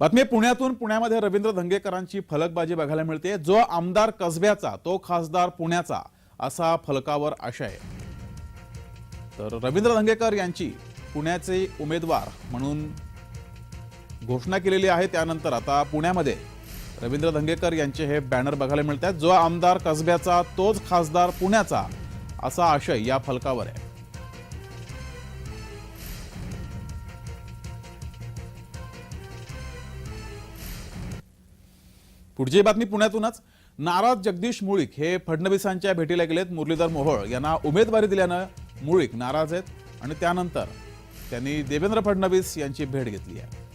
बातमी पुण्यातून पुण्यामध्ये रवींद्र धंगेकरांची फलकबाजी बघायला मिळते. जो आमदार कसब्याचा तो खासदार पुण्याचा असा फलकावर आशय. तर रवींद्र धंगेकर यांची पुण्याचे उमेदवार म्हणून घोषणा केलेली आहे. त्यानंतर आता पुण्यामध्ये रवींद्र धंगेकर यांचे हे बॅनर बघायला मिळत आहेत जो आमदार कसब्याचा तोच खासदार पुण्याचा असा आशय या फलकावर आहे. पुढची बातमी पुण्यातूनच. नाराज जगदीश मुळीक हे फडणवीसांच्या भेटीला गेलेत. मुरलीधर मोहोळ यांना उमेदवारी दिल्यानं मुळीक नाराज आहेत. आणि त्यानंतर त्यांनी देवेंद्र फडणवीस यांची भेट घेतली आहे.